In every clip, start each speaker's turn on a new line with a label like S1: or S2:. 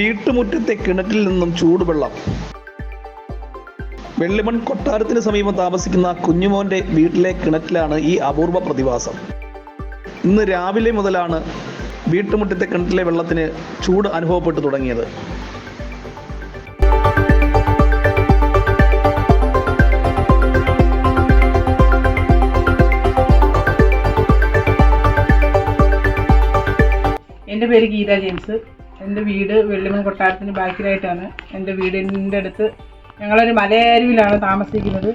S1: വീട്ടുമുറ്റത്തെ കിണറ്റിൽ നിന്നും ചൂടുവെള്ളം. വെള്ളിമൺ കൊട്ടാരത്തിന് സമീപം താമസിക്കുന്ന കുഞ്ഞുമോന്റെ വീട്ടിലെ കിണറ്റിലാണ് ഈ അപൂർവ പ്രതിഭാസം. ഇന്ന് രാവിലെ മുതലാണ് വീട്ടുമുറ്റത്തെ കിണറ്റിലെ വെള്ളത്തിന് ചൂട് അനുഭവപ്പെട്ടു തുടങ്ങിയത്.
S2: എന്റെ പേര് ഗീത ജെയിംസ്. എന്റെ വീട് വെള്ളിമൺ കൊട്ടാരത്തിന് ബാക്കിലായിട്ടാണ്. എന്റെ വീടിന്റെ അടുത്ത് ഞങ്ങളൊരു മലയരുവിലാണ് താമസിക്കുന്നത്.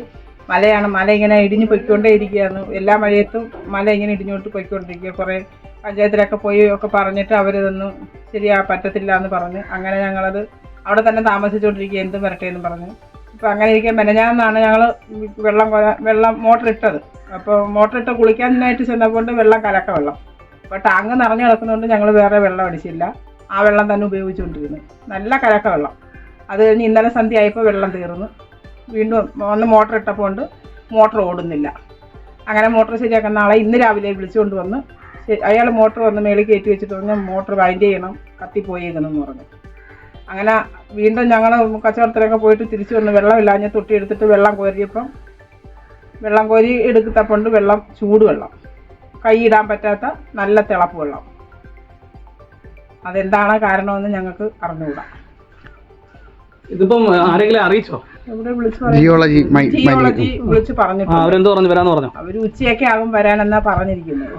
S2: മലയാണ് മല ഇങ്ങനെ ഇടിഞ്ഞു പൊയ്ക്കൊണ്ടേ ഇരിക്കുകയാണ്. എല്ലാ മഴയത്തും മല ഇങ്ങനെ ഇടിഞ്ഞോട്ട് പൊയ്ക്കൊണ്ടിരിക്കുക. കുറേ പഞ്ചായത്തിലൊക്കെ പോയി ഒക്കെ പറഞ്ഞിട്ട് അവരിതൊന്നും ശരിയാ പറ്റത്തില്ല എന്ന് പറഞ്ഞ്. അങ്ങനെ ഞങ്ങളത് അവിടെ തന്നെ താമസിച്ചുകൊണ്ടിരിക്കുക. എന്തും വരട്ടെ എന്ന് പറഞ്ഞു. ഇപ്പം അങ്ങനെ ഇരിക്കാൻ മെനഞ്ഞാന്നാണ് ഞങ്ങൾ വെള്ളം വെള്ളം മോട്ടർ ഇട്ടത്. അപ്പോൾ മോട്ടർ ഇട്ട് കുളിക്കാനായിട്ട് ചെന്നപ്പോൾ വെള്ളം കലക്ക വെള്ളം. അപ്പോൾ ടാങ്ക് നിറഞ്ഞു കിടക്കുന്നതുകൊണ്ട് ഞങ്ങൾ വേറെ വെള്ളം അടിച്ചില്ല. ആ വെള്ളം തന്നെ ഉപയോഗിച്ചുകൊണ്ടിരുന്നു. നല്ല കലക്ക വെള്ളം. അത് കഴിഞ്ഞ് ഇന്നലെ സന്ധ്യ ആയപ്പോൾ വെള്ളം തീർന്നു. വീണ്ടും ഒന്ന് മോട്ടർ ഇട്ടപ്പോൾ കൊണ്ട് മോട്ടർ ഓടുന്നില്ല. അങ്ങനെ മോട്ടർ ശരിയാക്കാൻ നാളെ ഇന്ന് രാവിലെ വിളിച്ചുകൊണ്ട് വന്ന് അയാൾ മോട്ടർ വന്ന് മേളിൽ കയറ്റി വെച്ചിട്ട് പറഞ്ഞു മോട്ടർ വൈൻഡ് ചെയ്യണം കത്തിപ്പോയേക്കണം എന്ന് പറഞ്ഞു. അങ്ങനെ വീണ്ടും ഞങ്ങൾ കച്ചവടത്തിലൊക്കെ പോയിട്ട് തിരിച്ചു വന്ന് വെള്ളമില്ലാഞ്ഞ് തൊട്ടി എടുത്തിട്ട് വെള്ളം കോരിയപ്പം വെള്ളം കോരി എടുത്തപ്പോണ്ട് വെള്ളം ചൂടുവെള്ളം. കൈയിടാൻ പറ്റാത്ത നല്ല തിളപ്പ് വെള്ളം. അതെന്താണ് കാരണമെന്ന് ഞങ്ങൾക്ക് അറിഞ്ഞുകൂടാ.
S3: ഇതിപ്പം ആരെങ്കിലും അറിയിച്ചോ?
S4: ജിയോളജി
S2: ജിയോളജി വിളിച്ച്
S3: അവരെന്തോ പറഞ്ഞു വരാന്ന് പറഞ്ഞു.
S2: അവർ ഉച്ചയൊക്കെ ആകും വരാനെന്നാ പറഞ്ഞിരിക്കുന്നത്.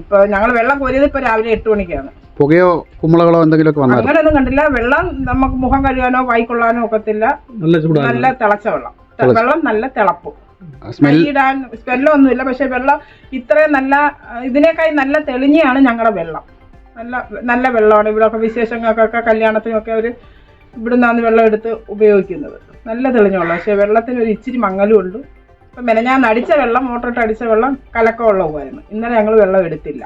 S2: ഇപ്പൊ ഞങ്ങൾ വെള്ളം കോരിയത് ഇപ്പൊ രാവിലെ എട്ട് മണിക്കാണ്.
S4: പുകയോ കുമ്പളകളോ എന്തെങ്കിലുമൊക്കെ വന്നു
S2: അങ്ങനെയൊന്നും കണ്ടില്ല. വെള്ളം നമുക്ക് മുഖം കഴുകാനോ വായിക്കൊള്ളാനോ ഒക്കത്തില്ല.
S3: നല്ല ചൂടാണ്.
S2: നല്ല തിളച്ച വെള്ളം. വെള്ളം നല്ല തിളപ്പ്. സ്മെല്ലിടാൻ സ്മെല്ലൊന്നുമില്ല പക്ഷെ വെള്ളം ഇത്രയും നല്ല ഇതിനേക്കായി നല്ല തെളിഞ്ഞാണ് ഞങ്ങളുടെ വെള്ളം. നല്ല നല്ല വെള്ളമാണ്. ഇവിടെയൊക്കെ വിശേഷങ്ങൾക്കൊക്കെ കല്യാണത്തിനൊക്കെ അവർ ഇവിടെ നിന്നാണ് വെള്ളം എടുത്ത് ഉപയോഗിക്കുന്നത്. നല്ല തെളിഞ്ഞ വെള്ളം. പക്ഷേ വെള്ളത്തിന് ഒരു ഇച്ചിരി മങ്ങലും ഉണ്ട്. ഇപ്പം മെനഞ്ഞാന്ന് അടിച്ച വെള്ളം മോട്ടറിട്ട് അടിച്ച വെള്ളം കലക്ക വെള്ളവുമായിരുന്നു ഇന്നലെ ഞങ്ങൾ വെള്ളം എടുത്തില്ല.